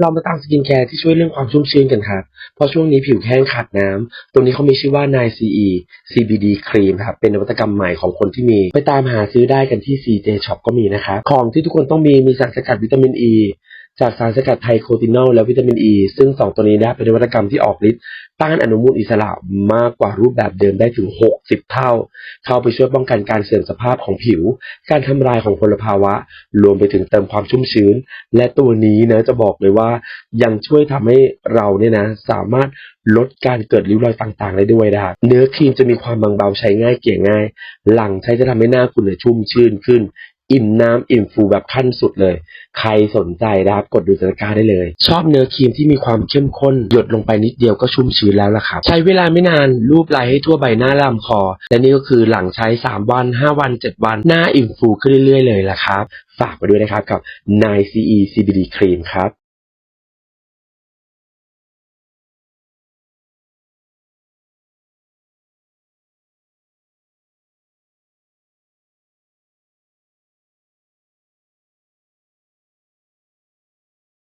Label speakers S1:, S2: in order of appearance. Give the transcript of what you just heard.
S1: เรามาตามสกินแคร์ที่ช่วยเรื่องความชุ่มชื้นกันครับ เพราะช่วงนี้ผิวแห้งขาดน้ำตัวนี้เขามีชื่อว่า 9CE CBD ครีมครับ เป็นนวัตกรรมใหม่ของคนที่มี ไปตามหาซื้อได้กันที่ CJ Shop ก็มีนะครับ ของที่ทุกคนต้องมีมีสารสกัดวิตามิน E จากสารสกัดไทโคตินอลและวิตามิน E ซึ่ง 2 ตัวนี้นะเป็นนวัตกรรมที่ออกฤทธิ์ต้านอนุมูลอิสระมากกว่ารูปแบบเดิมได้ถึง 60 เท่า เข้าไปช่วยป้องกันการเสื่อมสภาพของผิว การทำลายของพลภาวะ รวมไปถึงเติมความชุ่มชื้น และตัวนี้นะจะบอกเลยว่ายังช่วยทำให้เราเนี่ยนะสามารถลดการเกิดริ้วรอยต่างๆได้ด้วยนะครับเนื้อครีมจะมีความบางเบาใช้ง่ายเกลี่ยง่าย หลังใช้จะทำให้หน้าคุณเนี่ยชุ่มชื่นขึ้น อิ่มน้ำอิ่มฟูแบบขั้นสุดเลย ใครสนใจนะครับกดดูสถานการณ์ได้เลย ชอบเนื้อครีมที่มีความเข้มข้น หยดลงไปนิดเดียวก็ชุ่มชื้นแล้วล่ะครับ ใช้เวลาไม่นานรูปลายให้ทั่วใบหน้าลำคอ และนี่ก็คือหลังใช้ 3 วัน 5 วัน 7 วัน หน้าอิ่มฟูขึ้นเรื่อยๆเลยล่ะครับ ฝากไปด้วยนะครับกับ 9CE CBD Cream ครับ